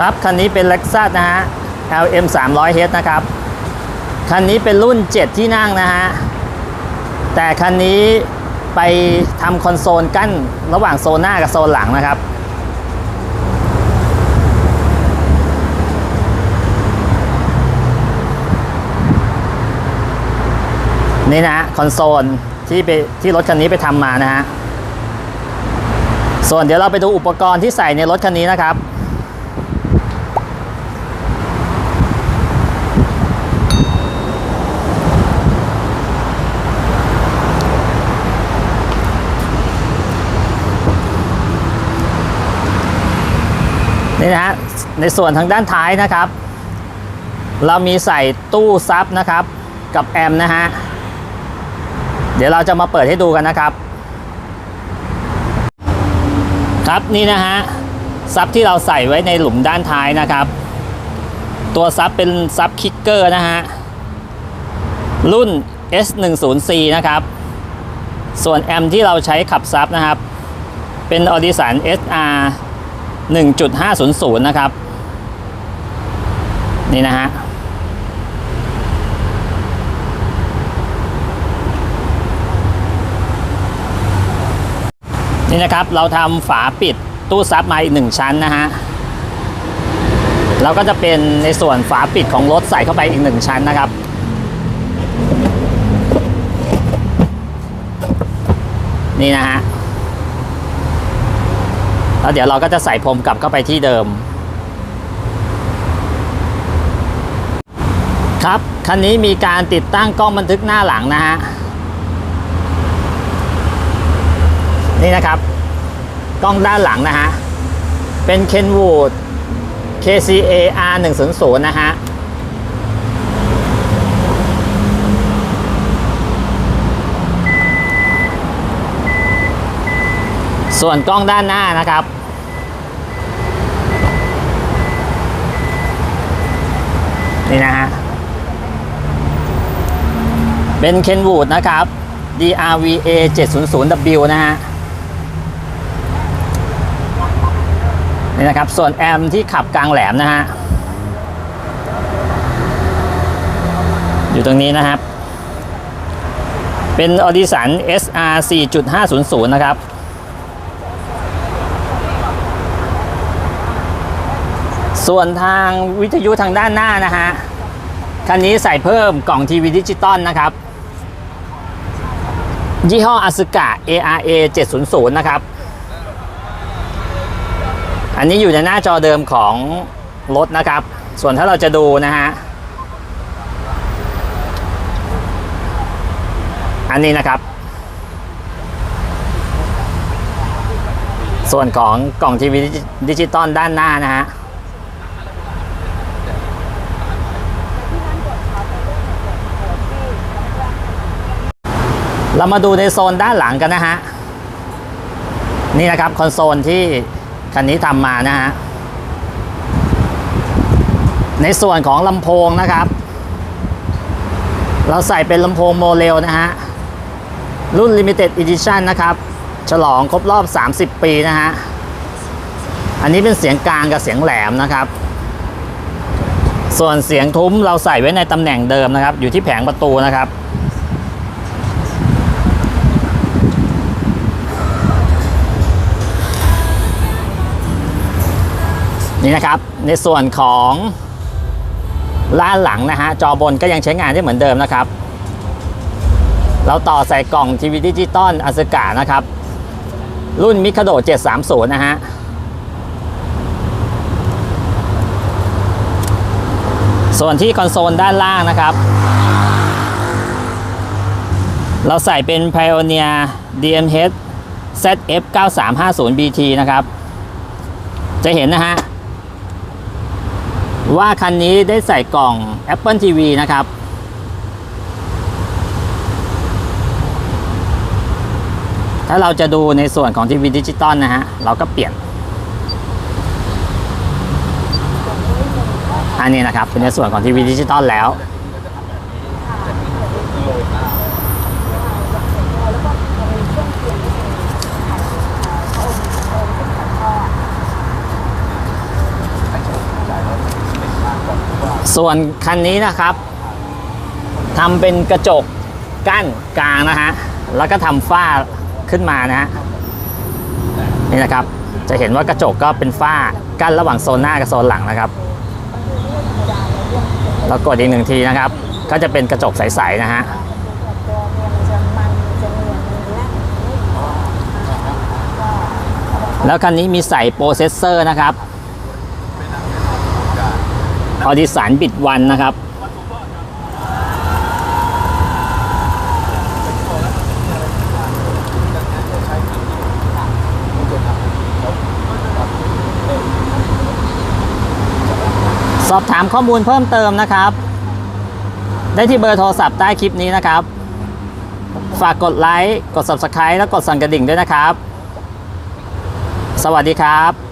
ครับคันนี้เป็น Lexus นะฮะ LM 300H นะครับ คันนี้เป็นรุ่น 7 ที่นั่งนะฮะ แต่คันนี้ไปทำคอนโซลกั้นระหว่างโซนหน้ากับโซนหลังนะครับ นี่นะฮะคอนโซลที่ไปที่รถคันนี้ไปทำมานะฮะ ส่วนเดี๋ยวเราไปดูอุปกรณ์ที่ใส่ในรถคันนี้นะครับ นี่นะฮะในส่วนทางด้านท้ายนะครับ เรามีใส่ตู้ซับนะครับ กับแอมนะฮะเดี๋ยวเราจะมาเปิดให้ดูกันนะครับ ครับนี่นะฮะซับที่เราใส่ไว้ในหลุมด้านท้ายนะครับ ตัวซับเป็นซับคิกเกอร์นะฮะรุ่น S10C นะครับ ส่วนแอมที่เราใช้ขับซับนะครับ เป็น Audison SR 1.500 นะครับ นี่นะฮะนี่นะครับ เราทำฝาปิดตู้ซับมาอีกหนึ่งชั้นนะฮะเราก็จะเป็นในส่วนฝาปิดของรถใส่เข้าไปอีกหนึ่งชั้นนะครับ นี่นะฮะ แล้วเดี๋ยวเราก็จะใส่พรมกลับเข้าไปที่เดิม ครับคันนี้มีการติดตั้งกล้องบันทึกหน้าหลังนะฮะนี่นะครับ กล้องด้านหลังนะฮะ เป็น Kenwood KCA R 1 0 0นะฮะส่วนกล้องด้านหน้านะครับ นี่นะฮะเป็น Kenwood นะครับ DRVA 700W นะฮะนี่นะครับ ส่วนแอมที่ขับกลางแหลมนะฮะ อยู่ตรงนี้นะครับ เป็น Audison SR 4.500 นะครับ ส่วนทางวิทยุทางด้านหน้านะฮะ คันนี้ใส่เพิ่มกล่องทีวีดิจิตอลนะครับ ยี่ห้อ Asuka ARA 700 นะครับ อันนี้อยู่ในหน้าจอเดิมของรถนะครับ ส่วนถ้าเราจะดูนะฮะ อันนี้นะครับ ส่วนของกล่องทีวีดิจิตอลด้านหน้านะฮะ เรามาดูในโซนด้านหลังกันนะฮะ นี่นะครับคอนโซลที่คันนี้ทำมานะฮะ ในส่วนของลำโพงนะครับ เราใส่เป็นลำโพงโมเลลนะฮะ รุ่น Limited Edition นะครับ ฉลองครบรอบ 30 ปีนะฮะ อันนี้เป็นเสียงกลางกับเสียงแหลมนะครับ ส่วนเสียงทุ้มเราใส่ไว้ในตำแหน่งเดิมนะครับ อยู่ที่แผงประตูนะครับ นี่นะครับในส่วนของล้านหลังนะฮะจอบนก็ยังใช้งานได้เหมือนเดิมนะครับ เราต่อใส่กล่องทีวีดิจิตอลอสกานะครับ รุ่นมิคาโด 730 นะฮะส่วนที่คอนโซลด้านล่างนะครับ เราใส่เป็น Pioneer DMH ZF 9350 BT นะครับ จะเห็นนะฮะ ว่าคันนี้ได้ใส่กล่อง Apple TV นะครับ ถ้าเราจะดูในส่วนของทีวีดิจิตอลนะฮะ เราก็เปลี่ยน อันนี้นะครับเป็นในส่วนของทีวีดิจิตอลแล้ว ส่วนคันนี้นะครับทำเป็นกระจกกั้นกลางนะฮะแล้วก็ทำฝ้าขึ้นมานะฮะนี่นะครับจะเห็นว่ากระจกก็เป็นฝ้ากั้นระหว่างโซนหน้ากับโซนหลังนะครับแล้วกดอีกหนึ่งทีนะครับ ก็จะเป็นกระจกใสๆนะฮะแล้วคันนี้มีใส่โปรเซสเซอร์นะครับ ออดิสันบิดวันนะครับ สอบถามข้อมูลเพิ่มเติมนะครับ ได้ที่เบอร์โทรศัพท์ใต้คลิปนี้นะครับ ฝากกดไลค์ กด Subscribe และกดสั่นกระดิ่งด้วยนะครับ สวัสดีครับ